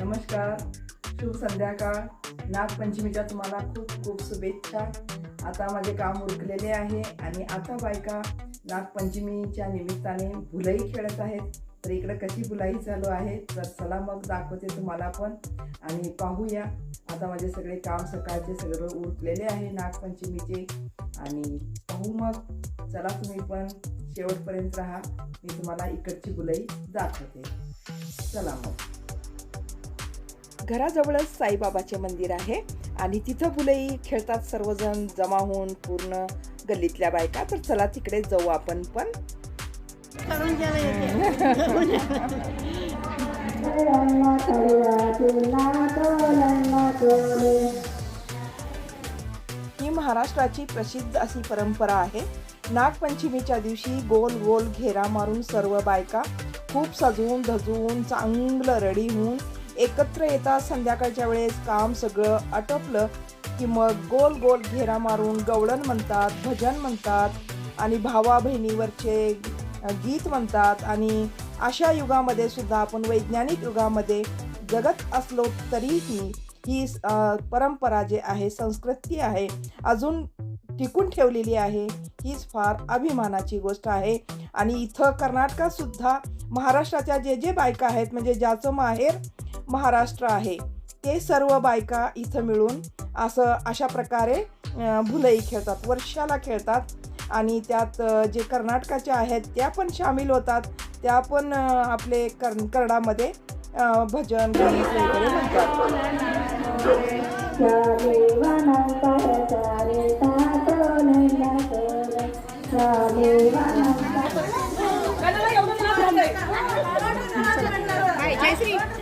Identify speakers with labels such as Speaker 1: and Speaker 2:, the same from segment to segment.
Speaker 1: नमस्कार शुभ संध्याकाळ. नागपंचमीच्या तुम्हाला खूप खूप शुभेच्छा. आता माझे काम उरकलेले आहे आणि आता बायका नागपंचमीच्या निमित्ताने भुलई खेळत आहेत. तर इकडं कशी भुलाई चालू आहे तर चला मग दाखवते तुम्हाला पण आणि पाहूया. आता माझे सगळे काम सकाळचे सगळं उरकलेले आहे नागपंचमीचे आणि पाहू मग. चला तुम्ही पण शेवटपर्यंत राहा. मी तुम्हाला इकडची भुलई दाखवते. चला मग. घराजवळच साईबाबाचे मंदिर आहे. आणि तिथं फुलंही खेळतात सर्वजण जमा होऊन पूर्ण गल्लीतल्या बायका. तर चला तिकडे जाऊ आपण पण. ही महाराष्ट्राची प्रसिद्ध अशी परंपरा आहे. नागपंचमीच्या दिवशी गोल गोल घेरा मारून सर्व बायका खूप सजवून धजवून चांगलं रडी होऊन एकत्र येतात. संध्याकाळच्या वेळेस काम सगळं आटोपलं की मग गोल गोल घेरा मारून गवळण म्हणतात भजन म्हणतात आणि भावा बहिणीवरचे गीत म्हणतात. आणि अशा युगामध्ये सुद्धा आपण वैज्ञानिक युगामध्ये जगत असलो तरीही ही परंपरा जे आहे संस्कृती आहे अजून टिकून ठेवलेली आहे हीच फार अभिमानाची गोष्ट आहे. आणि इथं कर्नाटकात सुद्धा महाराष्ट्राच्या जे जे बायका आहेत म्हणजे ज्याचं माहेर महाराष्ट्र आहे. ते सर्व बायका इथं मिळून असं अशा प्रकारे भुलई खेळतात वर्षाला खेळतात. आणि त्यात जे कर्नाटकाच्या आहेत त्या पण सामील होतात. त्या पण आपले कर करडामध्ये भजन वगैरे म्हणतात.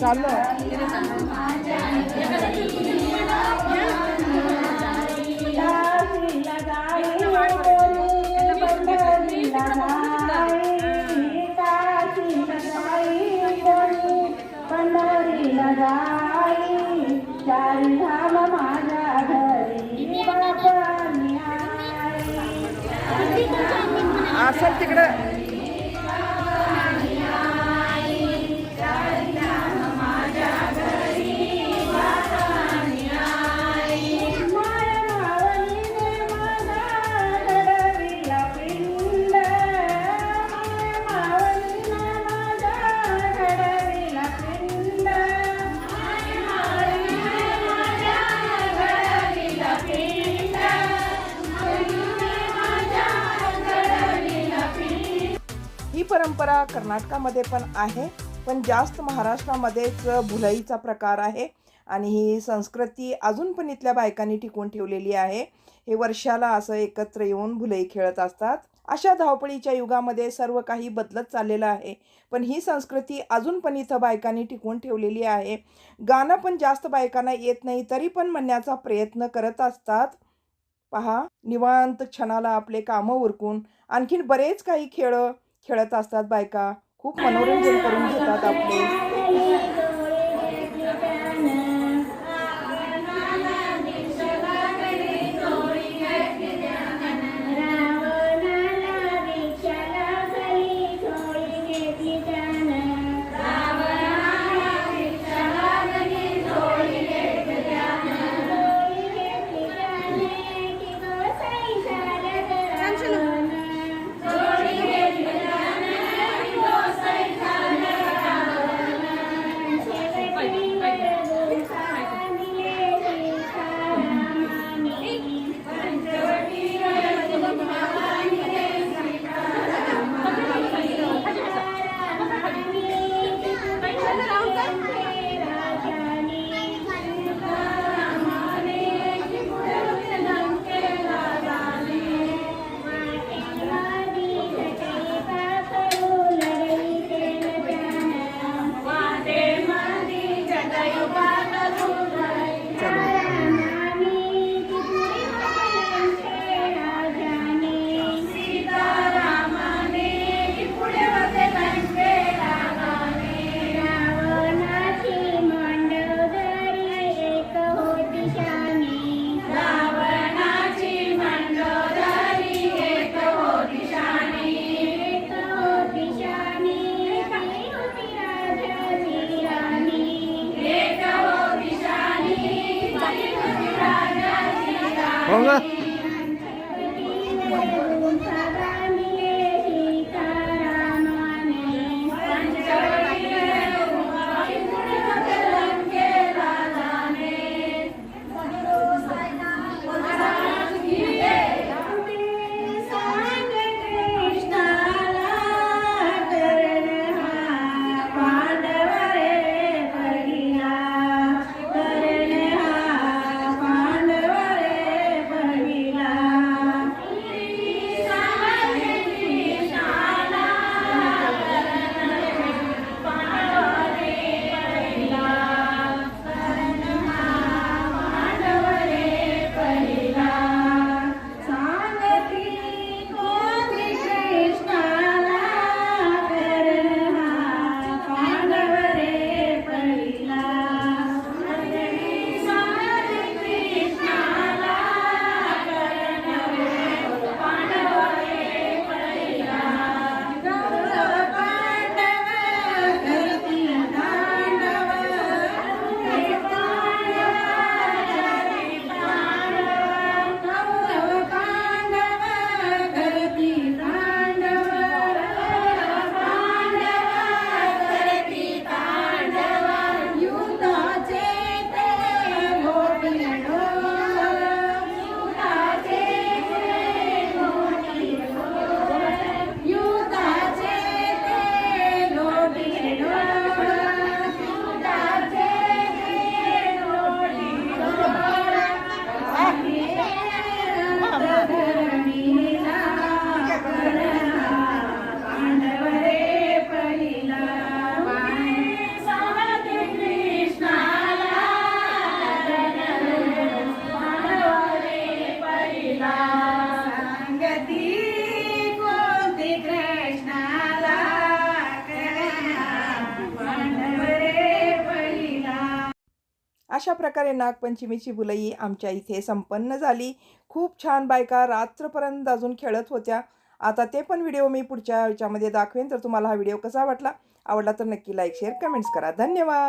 Speaker 1: चाललं.
Speaker 2: धाम माझ्या
Speaker 1: परंपरा कर्नाटकामध्ये पण आहे पण जास्त महाराष्ट्रामध्येच भुलईचा प्रकार आहे आणि ही संस्कृती अजून पण इथल्या बायकांनी टिकवून ठेवलेली आहे. हे वर्षाला असं एकत्र येऊन भुलई खेळत असतात. अशा धावपळीच्या युगामध्ये सर्व काही बदलत चाललेलं आहे पण ही संस्कृती अजून पण इथं बायकांनी टिकवून ठेवलेली आहे. गाणं पण जास्त बायकांना येत नाही तरी पण म्हणण्याचा प्रयत्न करत असतात. पहा निवांत क्षणाला आपले कामं उरकून आणखीन बरेच काही खेळ खेळत असतात बायका. खूप मनोरंजन करून घेतात आपले.
Speaker 2: हो ग
Speaker 1: अशा प्रकारे नागपंचमीची बुलई आमच्या इथे संपन्न झाली. खूप छान बायका रात्रपर्यंत अजून खेळत होत्या. आता ते पण व्हिडिओ मी पुढच्या याच्यामध्ये दाखवेन. तर तुम्हाला हा व्हिडिओ कसा वाटला? आवडला तर नक्की लाईक शेअर कमेंट्स करा. धन्यवाद!